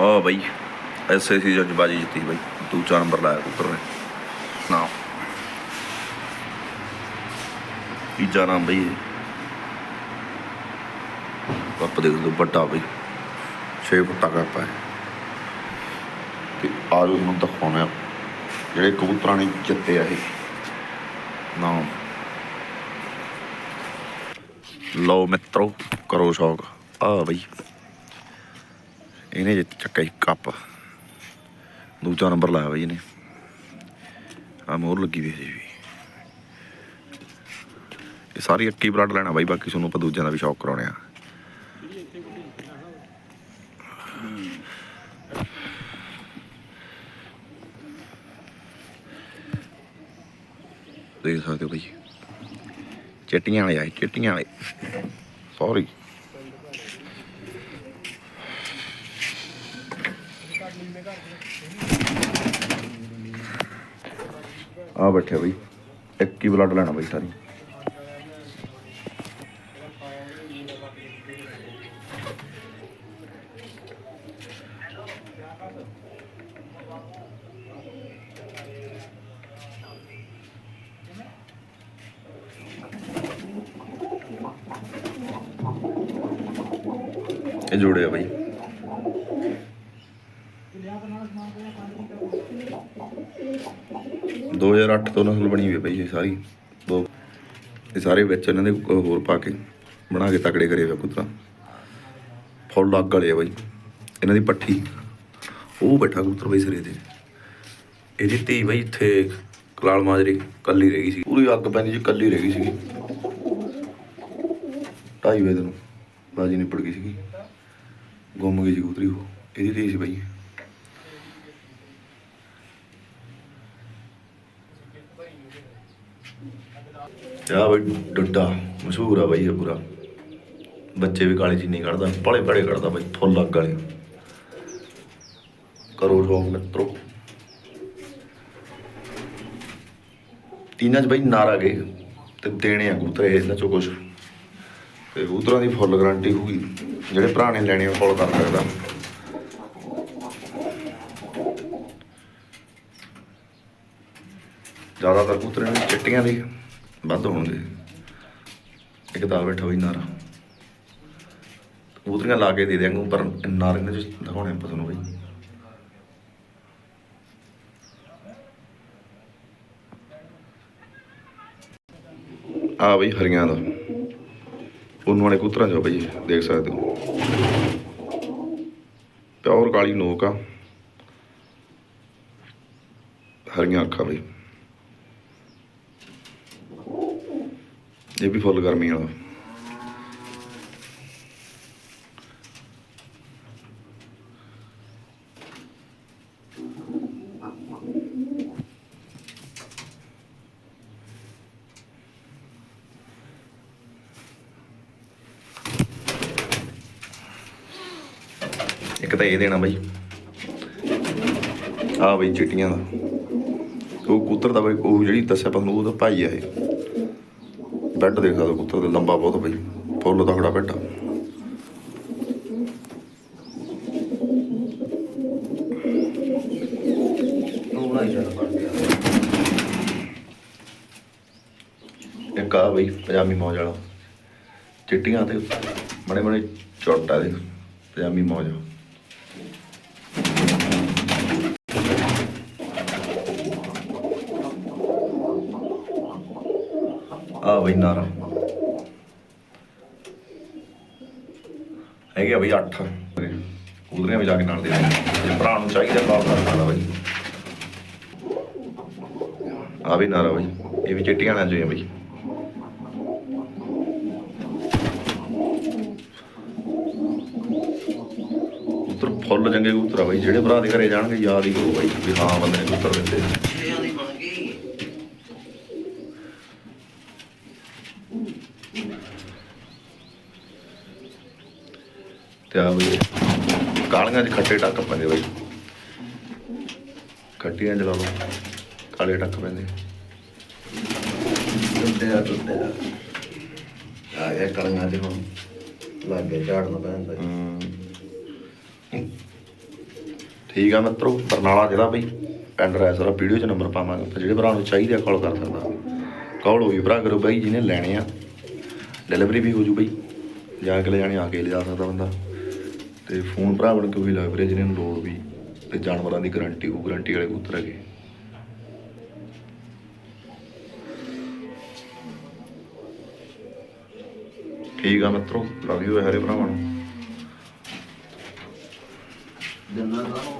ਆ ਬਾਈ, ਐਸੇ ਸੀ ਜੱਜ ਬਾਜੀ ਜਿੱਤੀ ਬਈ, ਦੂਜਾ ਨੰਬਰ ਲਾਇਆ ਕਬੂਤਰ ਨੇ। ਨਾ। ਤੀਜਾ ਨਾਮ ਬਈ ਇਹ। ਦੇਖ ਲਓ ਵੱਡਾ ਬਈ। 6 ਫੁੱਟਾ ਕੱਪ ਹੈ। ਤੇ ਆਜੋ ਨੂੰ ਦਿਖਾਉਣਾ ਜਿਹੜੇ ਕਬੂਤਰਾਂ ਨੇ ਜਿੱਤੇ ਆ ਇਹ। ਨਾਮ ਲਓ ਮਿੱਤਰੋ, ਕਰੋ ਸ਼ੌਕ। ਆ ਬਈ। ਇਹਨੇ ਜਿੱਤ ਚੱਕਾ ਇੱਕ ਕੱਪ। ਦੂਜਾ ਨੰਬਰ ਲਾਇਆ ਬਈ ਇਹਨੇ। ਆ ਮੋਹਰ ਲੱਗੀ ਵੀ ਜੀ। ਇਹ ਸਾਰੀ ਅੱਕੀ ਬਲੱਡ ਲੈਣਾ ਬਾਈ, ਬਾਕੀ ਤੁਹਾਨੂੰ ਆਪਾਂ ਦੂਜਿਆਂ ਦਾ ਵੀ ਸ਼ੌਕ ਕਰਾਉਣੇ ਆ। ਦੇਖ ਸਕਦੇ ਹੋ ਬਈ। ਚਿੱਟੀਆਂ ਵਾਲੇ ਆਏ ਚਿੱਟੀਆਂ ਵਾਲੇ। ਸੌਰੀ ਆ ਬੈਠੇ ਬਈ। ਇੱਕ ਹੀ ਬਲੱਡ ਲੈਣਾ ਬਈ ਸਾਰੀ। ਇਹ ਜੋੜੇ ਆ ਬਈ। ਦੋ ਹਜ਼ਾਰ ਅੱਠ ਤੋਂ ਨਸਲ ਬਣੀ ਹੋਈ ਹੈ ਬਈ ਇਹ ਸਾਰੀ। ਦੋ ਇਹ ਸਾਰੇ ਵਿੱਚ ਇਹਨਾਂ ਦੇ ਹੋਰ ਪਾ ਕੇ ਬਣਾ ਕੇ ਤਕੜੇ ਕਰੇ ਹੋਏ ਕੁੱਤਾ ਫੁੱਲ ਅੱਗ ਵਾਲੇ ਆ ਬਈ। ਇਹਨਾਂ ਦੀ ਪੱਠੀ। ਉਹ ਬੈਠਾ ਕਬੂਤਰ ਬਈ ਸਿਰੇ ਤੇ। ਇਹਦੀ ਧੀ ਬਈ ਇੱਥੇ ਕਲਾਲ ਮਾਜਰੀ ਕੱਲੀ ਰਹਿ ਗਈ ਸੀ। ਪੂਰੀ ਅੱਗ ਪੈਂਦੀ ਜੀ ਕੱਲੀ ਰਹਿ ਗਈ ਸੀਗੀ। ਢਾਈ ਵਜੇ ਨੂੰ ਬਾਜੀ ਨਿਪੜ ਗਈ ਸੀਗੀ। ਗੁੰਮ ਗਈ ਸੀ ਕਬੂਤਰੀ ਉਹ। ਇਹਦੀ ਧੀ ਸੀ ਬਈ। ਆ ਬਈ ਡੱਡਾ, ਮਸ਼ਹੂਰ ਆ ਬਈ ਇਹ ਪੂਰਾ। ਬੱਚੇ ਵੀ ਕਾਲੀ ਚੀਨੀ ਕੱਢਦਾ ਬੜੇ ਬੜੇ ਕੱਢਦਾ ਬਈ, ਫੁੱਲ ਲੱਗ ਵਾਲੇ। ਕਰੋ ਸ਼ੌਕ ਮਿੱਤਰੋ। ਤਿੰਨਾਂ ਚ ਬਈ ਨਾਰਾ ਗਏ, ਤੇ ਦੇਣੇ ਆ ਕਬੂਤਰ ਇਹ, ਇਹਨਾਂ ਚੋਂ ਕੁਛ। ਤੇ ਕਬੂਤਰਾਂ ਦੀ ਫੁੱਲ ਗਾਰੰਟੀ ਹੋਊਗੀ, ਜਿਹੜੇ ਭਰਾ ਨੇ ਲੈਣੇ ਆ ਫੁੱਲ ਕਰ ਸਕਦਾ। ਜ਼ਿਆਦਾਤਰ ਕਬੂਤਰ ਇਹਨਾਂ ਚਿੱਟੀਆਂ ਦੇ ਵੱਧ ਹੋਣਗੇ। ਇੱਕ ਦਾ ਬੈਠਾ ਹੋਈ ਨਾਰਾ। ਕਬੂਤਰੀਆਂ ਲਾ ਕੇ ਦੇ ਦਿਆਂਗੇ ਪਰ ਨਾਰੇ ਨੇ ਦਿਖਾਉਣੇ ਆਪਾਂ ਤੁਹਾਨੂੰ ਬਈ। ਆ ਬਈ ਹਰੀਆਂ ਦਾ। ਉਹਨੂੰ ਵਾਲੇ ਕਬੂਤਰਾਂ ਜੋ ਬਈ ਦੇਖ ਸਕਦੇ ਹੋ। ਪਿਓਰ ਕਾਲੀ ਨੋਕ ਆ। ਹਰੀਆਂ ਅੱਖਾਂ ਬਈ। ਇਹ ਵੀ ਫੁੱਲ ਗਰਮੀ ਵਾਲਾ। ਇੱਕ ਤਾਂ ਇਹ ਦੇਣਾ ਬਾਈ। ਆ ਬਈ ਚਿੱਟੀਆਂ ਦਾ। ਉਹ ਕੂਤਰ ਦਾ ਬਈ, ਉਹ ਜਿਹੜੀ ਦੱਸਿਆ ਤੁਹਾਨੂੰ ਉਹਦਾ ਭਾਈ ਆ ਇਹ। ਬੈੱਡ ਦੇਖ ਸਕਦੇ ਕੁੱਤੇ ਦਾ ਲੰਬਾ ਬਹੁਤ ਬਈ ਫੁੱਲ ਤਕੜਾ ਬੈੱਡ ਇੱਕ ਆ ਬਈ ਪਜਾਮੀ ਮੌਜ ਵਾਲਾ। ਚਿੱਟੀਆਂ ਤੇ ਬੜੇ ਬੜੇ ਚੋਟਾ ਦੇ ਪਜਾਮੀ ਮੌਜ। ਆਹ ਬਈ ਨਾਰਾ। ਹੈਗੇ ਬਈ 8 ਕੂਲਰੀਆਂ ਵੀ ਜਾ ਕੇ ਨਾਲ ਦੇ ਜੇ ਭਰਾ ਨੂੰ ਚਾਹੀਦਾ ਬਾਪ ਦਾ ਨਾਰਾ ਬਈ। ਆ ਵੀ ਨਾਰਾ ਬਈ। ਇਹ ਵੀ ਚਿੱਟੀਆਂ ਨਾਲ ਜੋਈਆਂ ਬਈ। ਉਤਰ ਫੁੱਲ ਚੰਗੇ ਉਤਰਾ ਬਾਈ। ਜਿਹੜੇ ਭਰਾ ਦੇ ਘਰੇ ਜਾਣਗੇ, ਯਾਦ ਹੀ ਕਰੋ ਬਾਈ, ਵੀ ਹਾਂ, ਬੰਦੇ ਨੇ ਉਤਰ ਦਿੰਦੇ ਤੇ ਆ ਬਈ ਕਾਲੀਆਂ ਚ ਖੱਟੇ ਟੱਕ ਪੈਂਦੇ ਬਈ। ਖੱਟੀਆਂ ਚ ਲਾ ਲਓ ਕਾਲੇ ਟੱਕ ਪੈਂਦੇ। ਟੁੱਟਿਆ ਟੁੱਟਿਆ ਆ। ਗਿਆ ਕਲੀਆਂ ਤੇ ਹੁਣ ਲੱਗ ਗਿਆ ਝਾੜਨਾ ਪੈਂਦਾ ਹਮ, ਠੀਕ ਆ ਮਿੱਤਰੋ ਬਰਨਾਲਾ ਜ਼ਿਲ੍ਹਾ ਬਈ ਪਿੰਡ ਰੈਸਰਾ ਵੀਡੀਓ 'ਚ ਨੰਬਰ ਪਾਵਾਂਗੇ। ਤੇ ਜਿਹੜੇ ਭਰਾ ਨੂੰ ਚਾਹੀਦੇ ਆ ਕਾਲ ਕਰ ਸਕਦਾ ਕਾਲ ਹੋਈ ਭਰਾ ਕਰੋ ਬਾਈ ਜਿਹਨੇ ਲੈਣੇ ਆ। ਡਿਲੀਵਰੀ ਵੀ ਹੋ ਜੂ ਬਈ। ਜਾਂ ਅਗਲੇ ਜਾਣੇ ਆ ਕੇ ਲਿਜਾ ਸਕਦਾ ਬੰਦਾ। ਤੇ ਫੋਨ ਭਰਾ ਬਣ ਕੇ ਵੀ ਲੱਗ ਰਿਹਾ ਜਿਹਨੇ ਨੂੰ ਲੋੜ ਵੀ, ਤੇ ਜਾਨਵਰਾਂ ਦੀ ਗਾਰੰਟੀ ਉਹ ਗਾਰੰਟੀ ਵਾਲੇ ਕਬੂਤਰ ਹੈਗੇ। ਠੀਕ ਆ ਮਿੱਤਰੋ, ਲਵ ਯੂ ਹਰੇ ਭਰਾਵਾਂ ਨੂੰ। ਜੰਨਾ ਦਾ